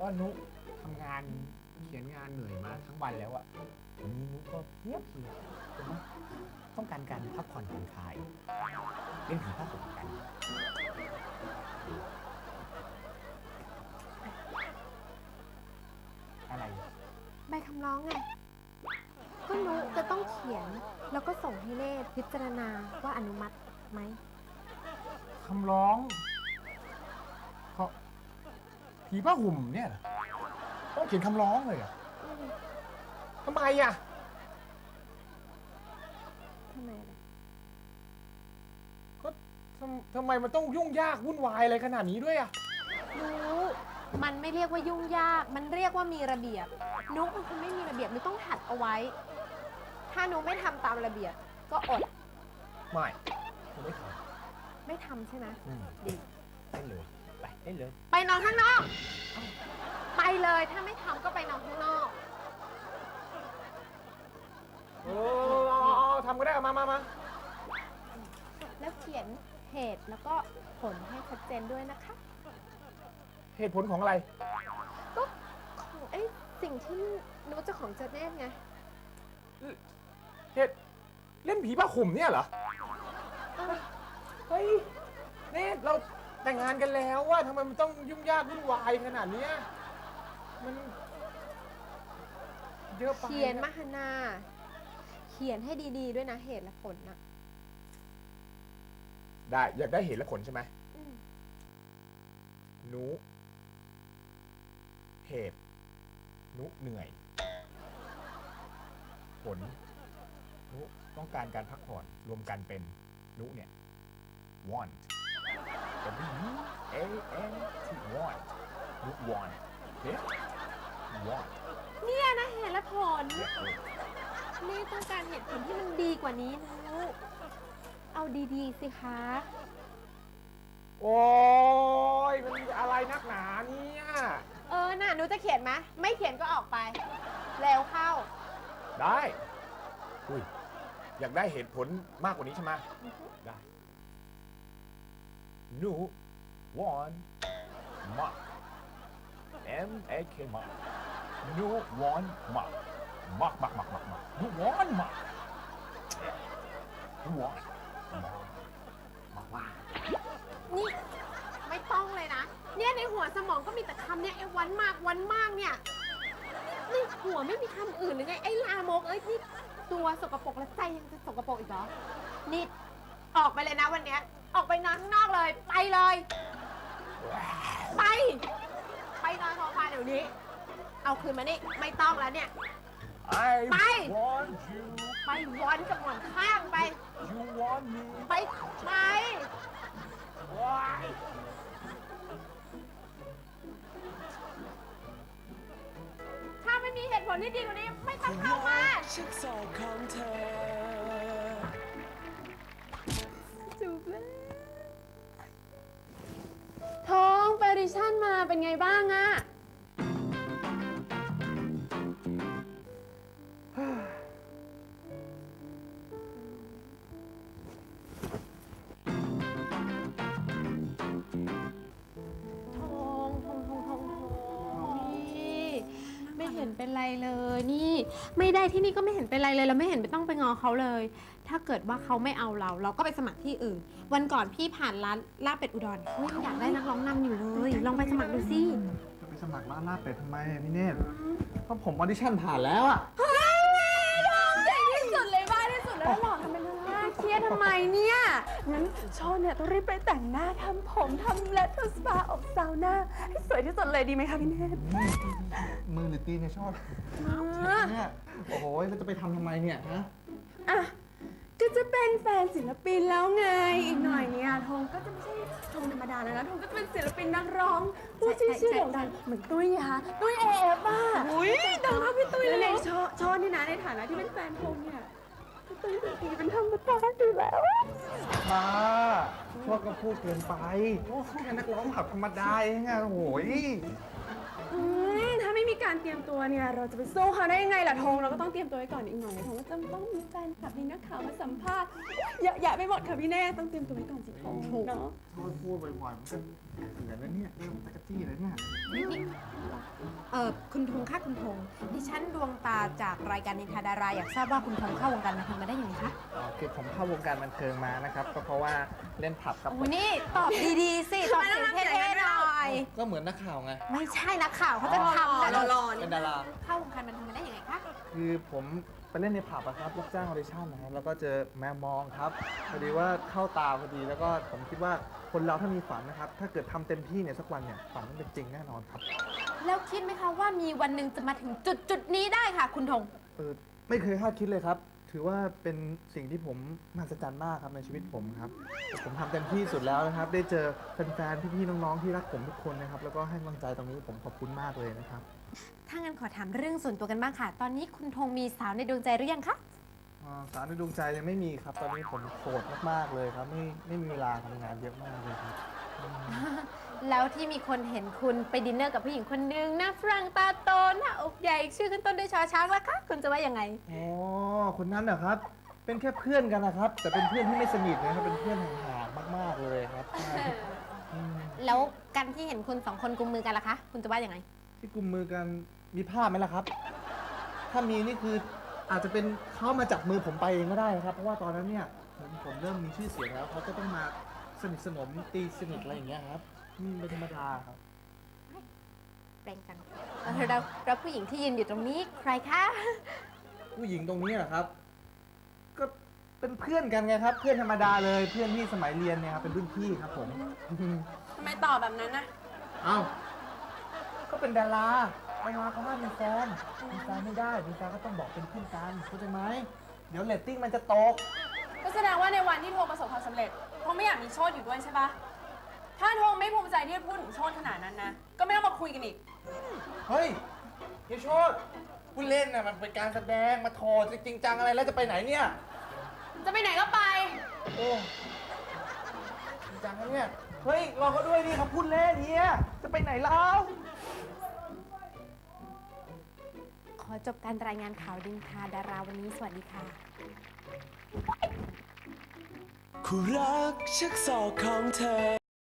ว่านุทำงานเขียนงานเหนื่อยมาทั้งวันแล้วอะวันนี้นุก็เพลียเพลียผมว่าต้องการการพักผ่อนผ่อนคลายเล่นผีผ้าห่มกัน อะไร ใบคำร้องไงก็นุจะต้องเขียน แล้วก็ส่งให้เนตรพิจารณาว่าอนุมัติไหมคำร้องเขาผีผ้าห่มเนี่ยเหรอ ต้องเขียนคำร้องเลยเหรอทำไมอะ ทำไมล่ะก็ทำทำไมมันต้องยุ่งยากวุ่นวายอะไรขนาดนี้ด้วยอะนุมันไม่เรียกว่ายุ่งยาก มันเรียกว่ามีระเบียบ นุเป็นคนไม่มีระเบียบนุต้องหัดเอาไว้ ถ้านุไม่ทำตามระเบียบ ก็อด ไม่ผมไม่ทไม่ทำใช่ไหมำอืมดี เล่นเลย ไปเล่นเลย ไปนอนข้างนอก ไปเลยถ้าไม่ทำก็ไปนอนข้างนอกเออเอาเอาเอาทำก็ได้เอามามามาแล้วเขียนเหตุแล้วก็ผลให้ชัดเจนด้วยนะคะ เหตุผลของอะไร ก็ของไอ้สิ่งที่นุจะของเจเน่ไง เหตุเล่นผีผ้าห่มเนี่ยเหรอ เฮ้ย นี่เราแต่งงานกันแล้วว่าทำไมมันต้องยุ่งยากวุ่นวายขนาดเนี้ย มันเยอะไปเขียนมาหนา เขียนให้ดีๆด้วยนะเหตุและผลนะได้อยากได้เหตุและผลใช่ไหมอืมหนูเหตุหนูเหนื่อย ผลหนูต้องการการพักผ่อนรวมกันเป็นหนูเนี่ย want W A N T want หนู want เฮ้ want เนี่ยนะเหตุและ ผลนี่ต้องการเหตุผลที่มันดีกว่านี้นุเอาดีๆสิคะ โอ้ยมันอะไรนักหนาเนี่ยเออ น่ะหนูจะเขียนไหมไม่เขียนก็ออกไป แล้วเข้า ได้ อุ้ย อยากได้เหตุผลมากกว่านี้ใช่ไหมอือฮึได้ หนู want มัก M A K มักหนู want มัก มักมักมักมักมักหนู want มักหนู want มักมักว่านี่ไม่ต้องเลยนะ เนี่ยในหัวสมองก็มีแต่คำเนี่ยไอ้วันมากวันมากเนี่ยนี่หัวไม่มีคำอื่นหรือไงไอ้ลามกเอ้ยนี่ตัวสกปรกแล้วใจยังจะสกปรกอีกเหรอนี่ออกไปเลยนะวันเนี้ย ออกไปนอนข้างนอกเลย ไปเลย ไป ไปนอนโซฟาเดี๋ยวนี้ เอาคืนมานี่ไม่ต้องแล้วเนี่ย ไป want you ไปวอนกับหมอนข้างไป you want me ไปไป Why ถ้าไม่มีเหตุผลที่ดีกว่านี้ ไม่ต้องเข้ามา ชักศอกของเธอ จูบแล้วท้องไปออดิชั่นมาเป็นไงบ้างอะ ทองทองทองทองทองนี่ไม่เห็นเป็นไรเลยนี่ ไม่ได้ที่นี่ก็ไม่เห็นเป็นไรเลยเราไม่เห็นไม่ต้องไปงอเขาเลย ถ้าเกิดว่าเขาไม่เอาเรา เราก็ไปสมัครที่อื่น วันก่อนพี่ผ่านร้านลาบเป็ดอุดรเขายังอยากได้นักร้องนำอยู่เลย ลองไปสมัครดูสิจะไปสมัครร้านลาบเป็ดทำไมอะพี่เนตรก็ผมออดิชั่นผ่านแล้วอะเจ๋งที่สุดเลยบ้าที่สุดแล้วหล่อ ทำไมเนี่ยงั้นโชว์เนี่ยต้องรีบไปแต่งหน้าทำผมทำเล็บทำสปาอบซาวน่าให้สวยที่สุดเลยดีไหมคะพี่เนตรมือหรือตีนเนี่ยชอบเนี่ยโอ้โหแล้วจะไปทำทำไมเนี่ยฮะอะก็จะเป็นแฟนศิลปินแล้วไง อีกหน่อยเนี่ยทงก็จะไม่ใช่ทงธรรมดาแล้วนะทงก็จะเป็นศิลปินนักร้องผู้ที่ชื่อโด่งดังเหมือนตุ้ยนะคะตุ้ยเอฟอะอุ้ยดังเท่าพี่ตุ้ยเลยโชว์โชดนี่นะในฐานะที่เป็นแฟนธงเนี่ย ก็ต้องดีเป็นธรรมดาอยู่แล้วมาพวกก็พูดเกินไปแค่นักร้องผับธรรมดาเองอะโอ้โหยอืมถ้าไม่มีการเตรียมตัวเนี่ย เราจะไปสู้เขาได้ยังไงล่ะธงเราก็ต้องเตรียมตัวไว้ก่อนอีกหน่อยธงก็จะต้องมีแฟนคลับมีนักข่าวมาสัมภาษณ์เยอะแยะไปหมดค่ะพี่แน่ต้องเตรียมตัวไว้ก่อนสิธงเนาะโทษพูดบ่อยๆมันก็เสียแล้วเนี่ยเริ่มตะกะจี้แล้วเนี่ยนี่นี่ เออคุณธงค่ะคุณธงดิฉันดวงตาจากรายการนินทาดาราอยากทราบว่าคุณธงเข้าวงการบันเทิงมาได้ยังไงคะอ๋อคือผมเข้าวงการบันเทิงมานะครับก็เพราะว่าเล่นผับกับโอ้ยนี่ตอบดีๆสิตอบเสียงเท่ๆหน่อยก็เหมือนนักข่าวไงไม่ใช่นักข่าวเขาจะทำนะหล่อเป็นดาราเข้าวงการบันเทิงมาได้ยังไงคะคือผม ไปเล่นในผับอะครับรับจ้างออดิชั่นนะครับแล้วก็เจอแมวมองครับพอดีว่าเข้าตาพอดีแล้วก็ผมคิดว่าคนเราถ้ามีฝันนะครับ ถ้าเกิดทำเต็มที่เนี่ยสักวันเนี่ยฝันมันเป็นจริงแน่นอนครับแล้วคิดไหมคะว่ามีวันหนึ่งจะมาถึงจุดจุดๆนี้ได้ค่ะ คุณธง เออไม่เคยคาดคิดเลยครับ ถือว่าเป็นสิ่งที่ผมมหัศจรรย์มากครับในชีวิตผมครับ ผมทำเต็มที่สุดแล้วนะครับ ได้เจอแฟนๆพี่ๆน้องๆที่รักผมทุกคนนะครับ แล้วก็ให้กำลังใจตรงนี้ผมขอบคุณมากเลยนะครับ ถ้างั้นขอถามเรื่องส่วนตัวกันบ้างค่ะ ตอนนี้คุณธงมีสาวในดวงใจหรือยังคะ อ่าสารในดวงใจยังไม่มีครับ ตอนนี้ผมโสดมากๆเลยครับ ไม่ไม่มีเวลาทำงานเยอะมากเลยครับ แล้วที่มีคนเห็นคุณไปดินเนอร์กับผู้หญิงคนนึงหน้าฝรั่งตาโตหน้าอกใหญ่ชื่อขึ้นต้นด้วยชอช้างแล้วคะคุณจะว่ายังไง อ๋อคนนั้นเหรอครับ เป็นแค่เพื่อนกันนะครับ แต่เป็นเพื่อนที่ไม่สนิทนะครับ เป็นเพื่อนห่างๆมาก ๆ เลยครับใช่อืมแล้วกันที่เห็นคุณสองคนกุมมือกันล่ะคะ คุณจะว่ายังไง ที่กุมมือกันมีภาพไหมล่ะครับ ถ้ามีนี่คืออาจจะเป็นเขามาจับมือผมไปเองก็ได้นะครับ เพราะว่าตอนนั้นเนี่ยผมผมเริ่มมีชื่อเสียงแล้วเขาก็ต้องมาสนิทสนมตีสนิทอะไรอย่างเงี้ยครับ อืมเป็นธรรมดาครับ แปลงกันแล้วเราเราผู้หญิงที่ยืนอยู่ตรงนี้ใครคะ ผู้หญิงตรงนี้เหรอครับ ก็เป็นเพื่อนกันไงครับ เพื่อนธรรมดาเลย เพื่อนที่สมัยเรียนเนี่ยครับเป็นรุ่นพี่ครับผม ทำไมตอบแบบนั้นนะเอ้า ก็เป็นดาราดาราเขาห้ามมีแฟนมีแฟนไม่ได้มีแฟนก็ต้องบอกเป็นเพื่อนกันเข้าใจไหม เดี๋ยวเรตติ้งมันจะตก ก็แสดงว่าในวันที่โทรประสบความสำเร็จธงไม่อยากมีโชดอยู่ด้วยใช่ปะถ้าธงไม่ภูมิ ใจที่จะพูดถึงโชดขนาดนั้นนะ ก็ไม่ต้องมาคุยกันอีก เฮ้ยเฮียโชดผู้เล่นน่ะมันเป็นการแสดงมาโทรจริงจังอะไรแล้วจะไปไหนเนี่ย จะไปไหนก็ไป โอ้จริงจังนะเนี่ย เฮ้ยรอเขาด้วยดิเขาพูดเล่นเฮียจะไปไหนแล้ว ขอจบการรายงานข่าวดินทาดาราวันนี้สวัสดีค่ะ คู่รักชักศอกของเธอ